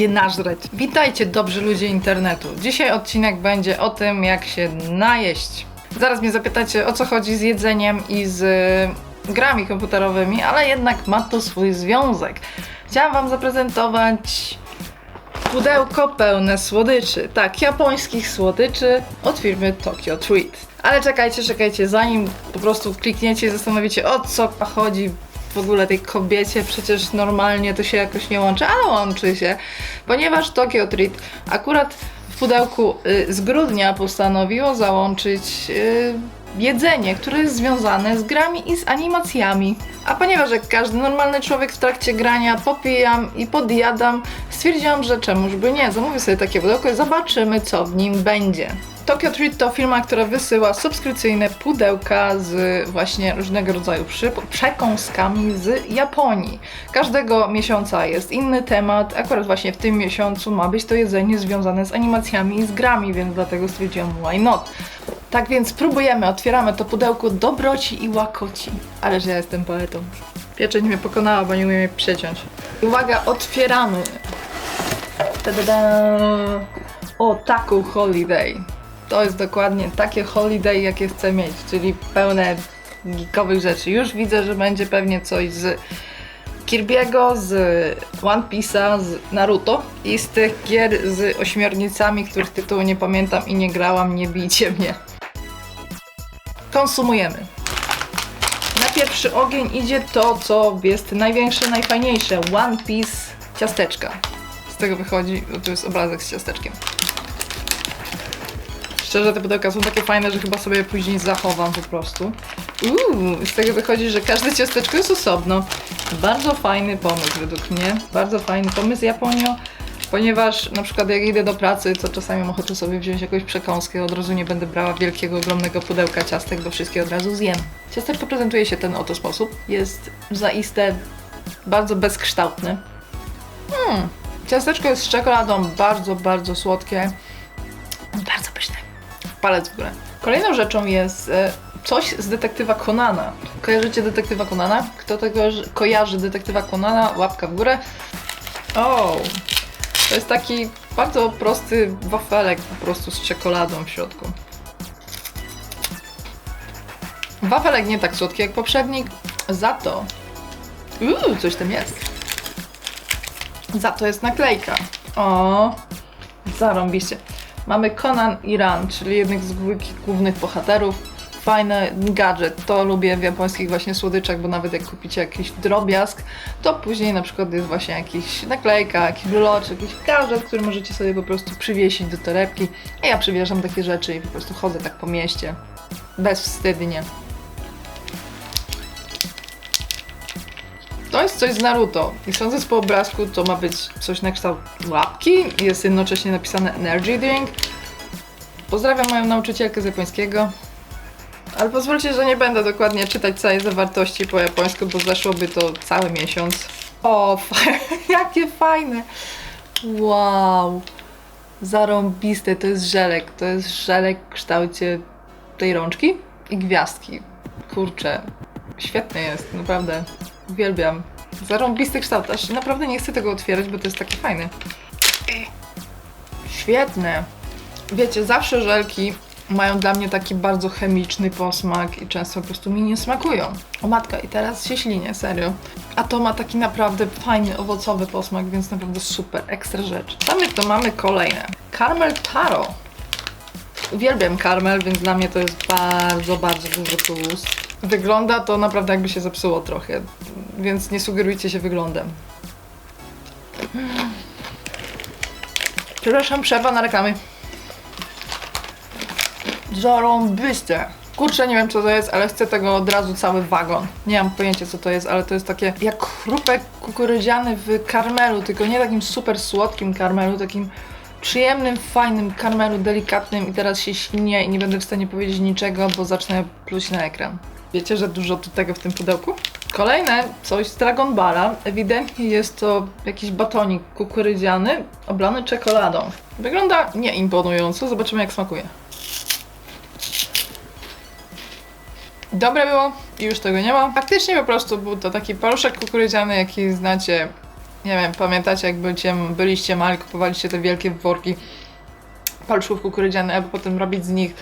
się nażreć. Witajcie dobrzy ludzie internetu. Dzisiaj odcinek będzie o tym, jak się najeść. Zaraz mnie zapytacie, o co chodzi z jedzeniem i z y, grami komputerowymi, ale jednak ma to swój związek. Chciałam Wam zaprezentować pudełko pełne słodyczy. Tak, japońskich słodyczy od firmy Tokyo Treat. Ale czekajcie, czekajcie, zanim po prostu klikniecie i zastanowicie o co chodzi w ogóle tej kobiecie, przecież normalnie to się jakoś nie łączy, ale łączy się, ponieważ Tokyo Treat akurat w pudełku y, z grudnia postanowiło załączyć y, jedzenie, które jest związane z grami i z animacjami. A ponieważ jak każdy normalny człowiek w trakcie grania popijam i podjadam, stwierdziłam, że czemuż by nie, zamówię sobie takie pudełko i zobaczymy co w nim będzie. Tokyo Treat to firma, która wysyła subskrypcyjne pudełka z właśnie różnego rodzaju przekąskami z Japonii. Każdego miesiąca jest inny temat. Akurat właśnie w tym miesiącu ma być to jedzenie związane z animacjami i z grami, więc dlatego stwierdziłam why not. Tak więc próbujemy, otwieramy to pudełko dobroci i łakoci. Ale że ja jestem poetą. Pieczeń mnie pokonała, bo nie umiem jej przeciąć. Uwaga, otwieramy. Ta-da-da. O, taką holiday. To jest dokładnie takie holiday, jakie chcę mieć, czyli pełne geekowych rzeczy. Już widzę, że będzie pewnie coś z Kirby'ego, z One Piece'a, z Naruto i z tych gier z ośmiornicami, których tytułu nie pamiętam i nie grałam, nie bijcie mnie. Konsumujemy. Na pierwszy ogień idzie to, co jest największe, najfajniejsze. One Piece ciasteczka. Z tego wychodzi, to jest obrazek z ciasteczkiem. Szczerze, te pudełka są takie fajne, że chyba sobie później zachowam po prostu. Uuu, z tego wychodzi, że każde ciasteczko jest osobno. Bardzo fajny pomysł według mnie. Bardzo fajny pomysł Japonio, ponieważ na przykład jak idę do pracy, to czasami mam ochotę sobie wziąć jakąś przekąskę, od razu nie będę brała wielkiego, ogromnego pudełka ciastek, bo wszystkie od razu zjem. Ciasteczko prezentuje się ten oto sposób. Jest zaiste bardzo bezkształtny. Hmm, ciasteczko jest z czekoladą, bardzo, bardzo słodkie. Palec w górę. Kolejną rzeczą jest e, coś z detektywa Conana. Kojarzycie detektywa Conana? Kto tego kojarzy detektywa Conana? Łapka w górę. O, to jest taki bardzo prosty wafelek po prostu z czekoladą w środku. Wafelek nie tak słodki jak poprzednik, za to... Uuu, coś tam jest. Za to jest naklejka. O, zarąbiście. Mamy Conan i Ran, czyli jednych z głównych- bohaterów. Fajny gadżet, to lubię w japońskich właśnie słodyczach, bo nawet jak kupicie jakiś drobiazg, to później na przykład jest właśnie jakiś naklejka, jakiś bryloczek, jakiś gadżet, który możecie sobie po prostu przywiesić do torebki. A ja przywieszam takie rzeczy i po prostu chodzę tak po mieście. Bezwstydnie. To jest coś z Naruto i sądzę po obrazku to ma być coś na kształt łapki. Jest jednocześnie napisane Energy Drink. Pozdrawiam moją nauczycielkę z japońskiego. Ale pozwólcie, że nie będę dokładnie czytać całej zawartości po japońsku, bo zeszłoby to cały miesiąc. O, jakie fajne! Wow! Zarąbiste, to jest żelek. To jest żelek w kształcie tej rączki i gwiazdki. Kurczę, świetny jest, naprawdę. Uwielbiam. Zarąbisty kształt, aż naprawdę nie chcę tego otwierać, bo to jest takie fajne. Świetne. Wiecie, zawsze żelki mają dla mnie taki bardzo chemiczny posmak i często po prostu mi nie smakują. O matka, i teraz się ślinię, serio. A to ma taki naprawdę fajny, owocowy posmak, więc naprawdę super, ekstra rzecz. Samych to mamy kolejne. Caramel Taro. Uwielbiam karmel, więc dla mnie to jest bardzo, bardzo duży plus. Wygląda to naprawdę jakby się zepsuło trochę, więc nie sugerujcie się wyglądem. Przepraszam, przerwa na reklamy. Zarąbiste. Kurczę, nie wiem co to jest, ale chcę tego od razu cały wagon. Nie mam pojęcia co to jest, ale to jest takie jak chrupek kukurydziany w karmelu, tylko nie takim super słodkim karmelu, takim przyjemnym, fajnym karmelu, delikatnym i teraz się ślinię i nie będę w stanie powiedzieć niczego, bo zacznę pluć na ekran. Wiecie, że dużo tu tego w tym pudełku? Kolejne coś z Dragon Balla. Ewidentnie jest to jakiś batonik kukurydziany oblany czekoladą. Wygląda nieimponująco, zobaczymy jak smakuje. Dobre było i już tego nie ma. Faktycznie po prostu był to taki paluszek kukurydziany, jaki znacie Nie wiem, pamiętacie jak byliście, byliście mali, kupowaliście te wielkie worki palczów kukurydzianych, aby potem robić z nich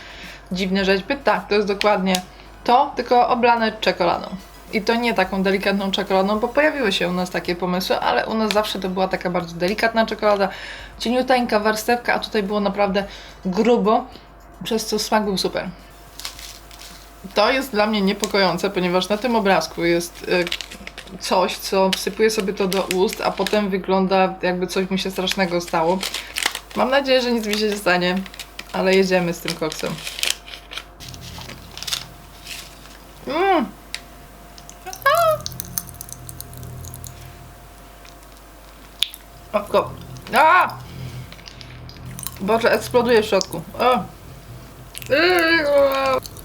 dziwne rzeźby? Tak, to jest dokładnie to, tylko oblane czekoladą. I to nie taką delikatną czekoladą, bo pojawiły się u nas takie pomysły, ale u nas zawsze to była taka bardzo delikatna czekolada, cieniuteńka warstewka, a tutaj było naprawdę grubo, przez co smak był super. To jest dla mnie niepokojące, ponieważ na tym obrazku jest y, coś, co wsypuję sobie to do ust, a potem wygląda jakby coś mi się strasznego stało. Mam nadzieję, że nic mi się nie stanie, ale jedziemy z tym koksem. Mmm! Oko. A! Boże, eksploduje w środku. O.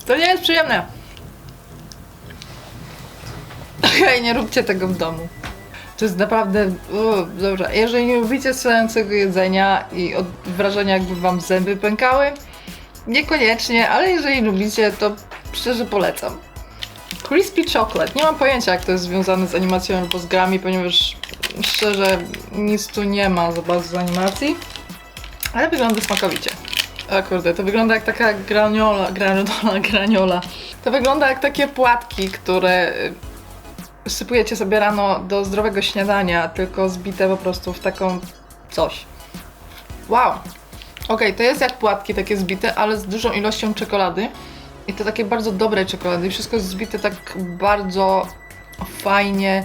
To nie jest przyjemne. Okej, nie róbcie tego w domu. To jest naprawdę. O, dobrze. Jeżeli nie lubicie strzelającego jedzenia i od wrażenia, jakby wam zęby pękały, niekoniecznie, ale jeżeli lubicie, to szczerze polecam. Crispy Chocolate. Nie mam pojęcia, jak to jest związane z animacją albo z grami, ponieważ szczerze nic tu nie ma za bardzo z animacji. Ale wygląda smakowicie. O kurde, to wygląda jak taka graniola, graniola, graniola. To wygląda jak takie płatki, które y, sypujecie sobie rano do zdrowego śniadania, tylko zbite po prostu w taką coś. Wow! Okej, to jest jak płatki takie zbite, ale z dużą ilością czekolady. I to takie bardzo dobre czekolady. I wszystko jest zbite tak bardzo fajnie,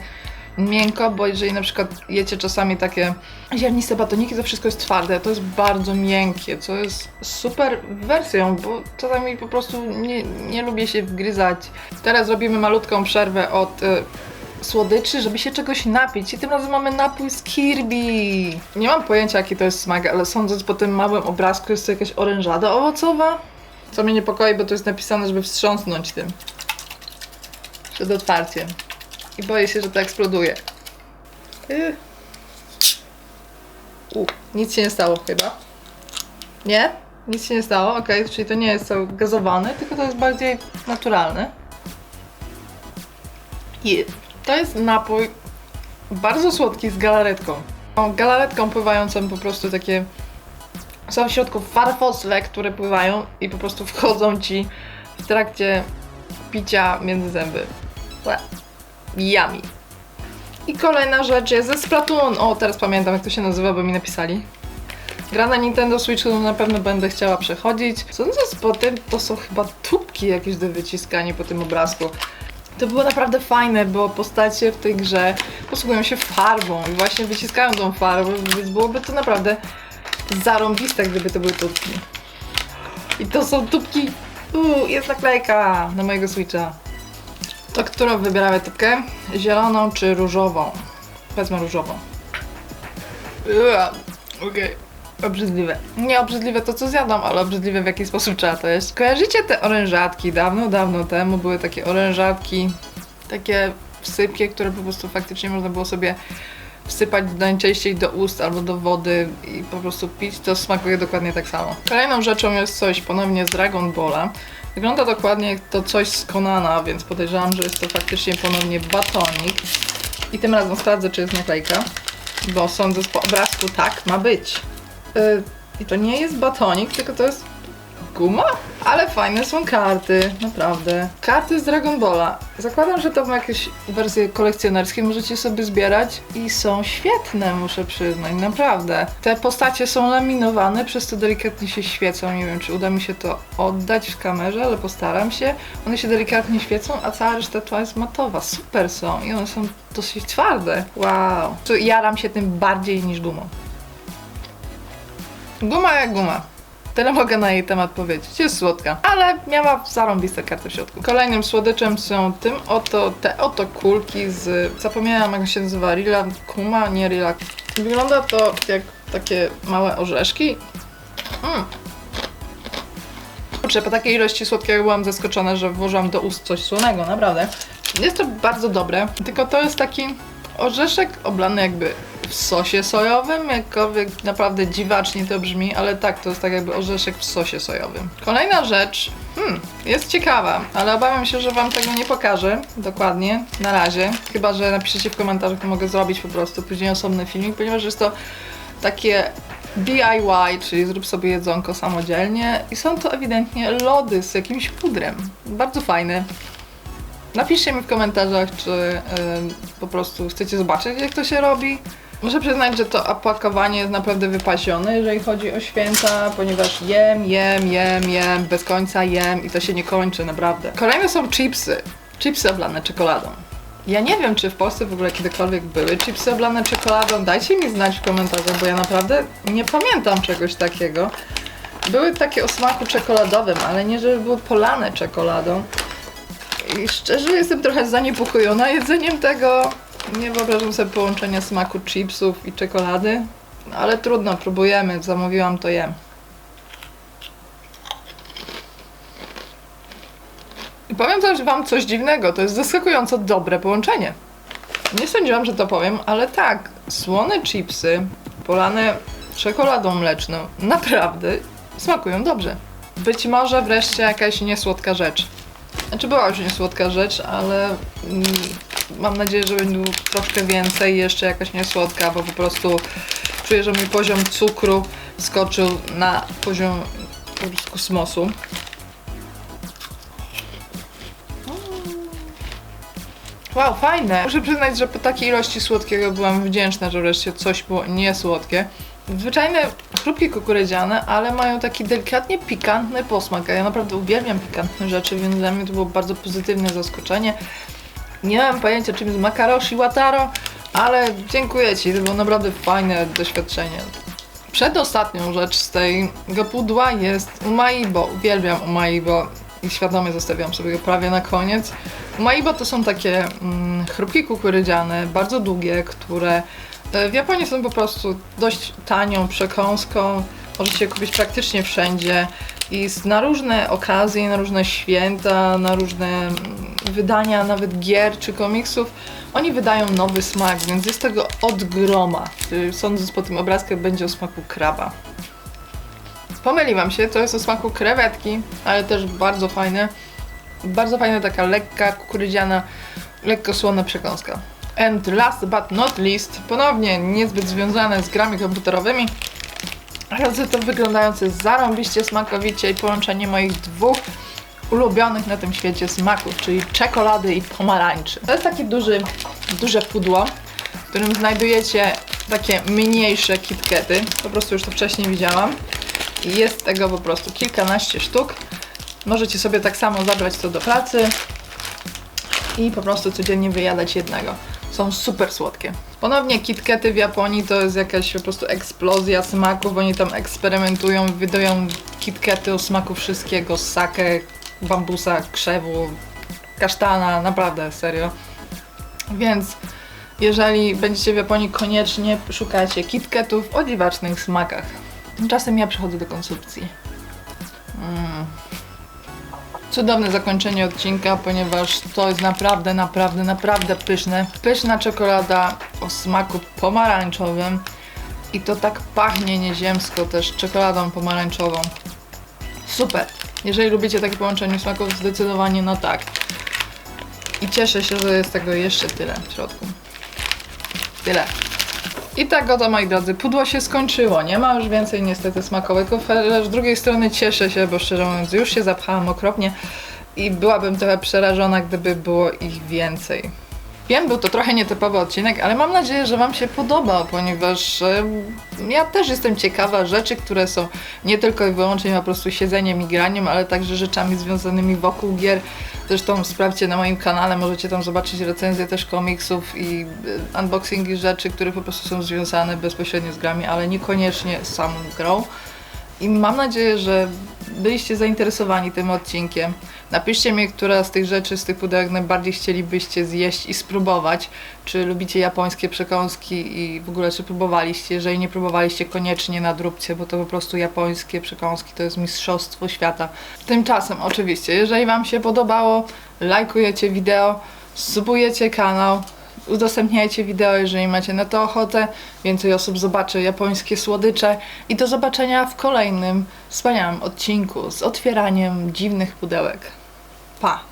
miękko, bo jeżeli na przykład jecie czasami takie ziarniste batoniki, to wszystko jest twarde, to jest bardzo miękkie, co jest super wersją, bo czasami po prostu nie, nie lubię się wgryzać. Teraz robimy malutką przerwę od y, słodyczy, żeby się czegoś napić i tym razem mamy napój z Kirby. Nie mam pojęcia jaki to jest smak, ale sądząc po tym małym obrazku jest to jakaś orężada owocowa, co mnie niepokoi, bo to jest napisane, żeby wstrząsnąć tym przed otwarciem. I boję się, że to eksploduje. U, nic się nie stało chyba. Nie? Nic się nie stało, ok, czyli to nie jest cały gazowany, tylko to jest bardziej naturalne. I to jest napój bardzo słodki z galaretką. Galaretką pływającą po prostu takie są w środku farfosle, które pływają i po prostu wchodzą ci w trakcie picia między zęby. Yummy. I kolejna rzecz jest ze Splatoon. O, teraz pamiętam jak to się nazywa, bo mi napisali. Gra na Nintendo Switch, którą na pewno będę chciała przechodzić. Sądząc po tym, to są chyba tubki jakieś do wyciskania po tym obrazku. To było naprawdę fajne, bo postacie w tej grze posługują się farbą i właśnie wyciskają tą farbę, więc byłoby to naprawdę zarąbiste, gdyby to były tubki. I to są tubki... Uuu, jest naklejka na mojego Switcha. To którą wybieramy tubkę? Zieloną czy różową? Wezmę różową. Okej. Obrzydliwe. Nie obrzydliwe to, co zjadam, ale obrzydliwe w jaki sposób trzeba to jeść. Kojarzycie te orężatki? Dawno, dawno temu były takie orężatki, takie sypkie, które po prostu faktycznie można było sobie wsypać najczęściej do ust albo do wody i po prostu pić, to smakuje dokładnie tak samo. Kolejną rzeczą jest coś ponownie z Dragon Balla. Wygląda dokładnie jak to coś z Konana, więc podejrzewam, że jest to faktycznie ponownie batonik. I tym razem sprawdzę, czy jest naklejka, bo sądzę po obrazku tak ma być. Yy, I to nie jest batonik, tylko to jest guma? Ale fajne są karty, naprawdę. Karty z Dragon Balla. Zakładam, że to są jakieś wersje kolekcjonerskie, możecie sobie zbierać i są świetne, muszę przyznać, naprawdę. Te postacie są laminowane, przez to delikatnie się świecą. Nie wiem, czy uda mi się to oddać w kamerze, ale postaram się. One się delikatnie świecą, a cała reszta tła jest matowa. Super są i one są dosyć twarde. Wow. Jaram się tym bardziej niż gumą. Guma jak guma. Tyle mogę na jej temat powiedzieć. Jest słodka, ale miała zarąbiste karty w środku. Kolejnym słodyczem są tym oto, te oto kulki z, zapomniałam jak się nazywa, Rila Kuma, nie Rila. Wygląda to jak takie małe orzeszki. Mm. Kurczę, po takiej ilości słodkiego byłam zaskoczona, że włożyłam do ust coś słonego, naprawdę. Jest to bardzo dobre, tylko to jest taki Orzeszek oblany jakby w sosie sojowym, jakkolwiek naprawdę dziwacznie to brzmi, ale tak, to jest tak jakby orzeszek w sosie sojowym. Kolejna rzecz, hmm, jest ciekawa, ale obawiam się, że Wam tego nie pokażę dokładnie, na razie. Chyba, że napiszecie w komentarzach, to mogę zrobić po prostu później osobny filmik, ponieważ jest to takie DIY, czyli zrób sobie jedzonko samodzielnie i są to ewidentnie lody z jakimś pudrem. Bardzo fajne. Napiszcie mi w komentarzach, czy y, po prostu chcecie zobaczyć, jak to się robi. Muszę przyznać, że to opakowanie jest naprawdę wypasione, jeżeli chodzi o święta, ponieważ jem, jem, jem, jem, bez końca jem i to się nie kończy, naprawdę. Kolejne są chipsy. Chipsy oblane czekoladą. Ja nie wiem, czy w Polsce w ogóle kiedykolwiek były chipsy oblane czekoladą. Dajcie mi znać w komentarzach, bo ja naprawdę nie pamiętam czegoś takiego. Były takie o smaku czekoladowym, ale nie, żeby były polane czekoladą. I szczerze jestem trochę zaniepokojona jedzeniem tego. Nie wyobrażam sobie połączenia smaku chipsów i czekolady. Ale trudno, próbujemy. Zamówiłam, to jem. I powiem też wam coś dziwnego. To jest zaskakująco dobre połączenie. Nie sądziłam, że to powiem, ale tak. Słone chipsy polane czekoladą mleczną naprawdę smakują dobrze. Być może wreszcie jakaś niesłodka rzecz. Znaczy była już niesłodka rzecz, ale mm, mam nadzieję, że będzie troszkę więcej jeszcze jakaś niesłodka, bo po prostu czuję, że mój poziom cukru skoczył na poziom po prostu kosmosu. Wow, fajne! Muszę przyznać, że po takiej ilości słodkiego byłam wdzięczna, że wreszcie coś było niesłodkie. Zwyczajne chrupki kukurydziane, ale mają taki delikatnie pikantny posmak, a ja naprawdę uwielbiam pikantne rzeczy, więc dla mnie to było bardzo pozytywne zaskoczenie. Nie mam pojęcia czym jest makaroshi wataro, ale dziękuję Ci, to było naprawdę fajne doświadczenie. Przedostatnią rzecz z tego pudła jest umaibo. Uwielbiam umaibo i świadomie zostawiam sobie go prawie na koniec. Umaibo to są takie mm, chrupki kukurydziane, bardzo długie, które w Japonii są po prostu dość tanią przekąską. Możecie kupić praktycznie wszędzie i na różne okazje, na różne święta, na różne mm, wydania, nawet gier czy komiksów, oni wydają nowy smak, więc jest tego od groma. Y, Sądząc po tym obrazku, będzie o smaku kraba. Pomyliłam się, to jest o smaku krewetki, ale też bardzo fajne. Bardzo fajna taka lekka, kukurydziana, lekko słona przekąska. And last but not least, ponownie niezbyt związane z grami komputerowymi, ale to wyglądające zarąbiście smakowicie i połączenie moich dwóch ulubionych na tym świecie smaków, czyli czekolady i pomarańczy. To jest takie duży, duże pudło, w którym znajdujecie takie mniejsze kitkety. Po prostu już to wcześniej widziałam. I jest tego po prostu kilkanaście sztuk. Możecie sobie tak samo zabrać to do pracy i po prostu codziennie wyjadać jednego. Są super słodkie. Ponownie kitkety w Japonii to jest jakaś po prostu eksplozja smaków. Oni tam eksperymentują, wydają kitkety o smaku wszystkiego. Sake, bambusa, krzewu, kasztana, naprawdę, serio. Więc jeżeli będziecie w Japonii, koniecznie szukajcie kitketów o dziwacznych smakach. Tymczasem ja przechodzę do konsumpcji. Mm. Cudowne zakończenie odcinka, ponieważ to jest naprawdę, naprawdę, naprawdę pyszne. Pyszna czekolada o smaku pomarańczowym i to tak pachnie nieziemsko też czekoladą pomarańczową. Super! Jeżeli lubicie takie połączenie smaków, zdecydowanie no tak. I cieszę się, że jest tego jeszcze tyle w środku. Tyle. I tak oto, moi drodzy, pudło się skończyło. Nie ma już więcej niestety smakołyków, ale z drugiej strony cieszę się, bo szczerze mówiąc już się zapchałam okropnie i byłabym trochę przerażona, gdyby było ich więcej. Wiem, był to trochę nietypowy odcinek, ale mam nadzieję, że Wam się podobał, ponieważ e, ja też jestem ciekawa rzeczy, które są nie tylko i wyłącznie po prostu siedzeniem i graniem, ale także rzeczami związanymi wokół gier. Zresztą sprawdźcie na moim kanale, możecie tam zobaczyć recenzje też komiksów i e, unboxingi rzeczy, które po prostu są związane bezpośrednio z grami, ale niekoniecznie z samą grą. I mam nadzieję, że byliście zainteresowani tym odcinkiem. Napiszcie mi, która z tych rzeczy, z tych pudełek najbardziej chcielibyście zjeść i spróbować. Czy lubicie japońskie przekąski i w ogóle czy próbowaliście. Jeżeli nie próbowaliście, koniecznie nadróbcie, bo to po prostu japońskie przekąski to jest mistrzostwo świata. Tymczasem oczywiście, jeżeli Wam się podobało, lajkujecie wideo, subujecie kanał, udostępniajcie wideo, jeżeli macie na to ochotę. Więcej osób zobaczy japońskie słodycze. I do zobaczenia w kolejnym wspaniałym odcinku z otwieraniem dziwnych pudełek. Pa!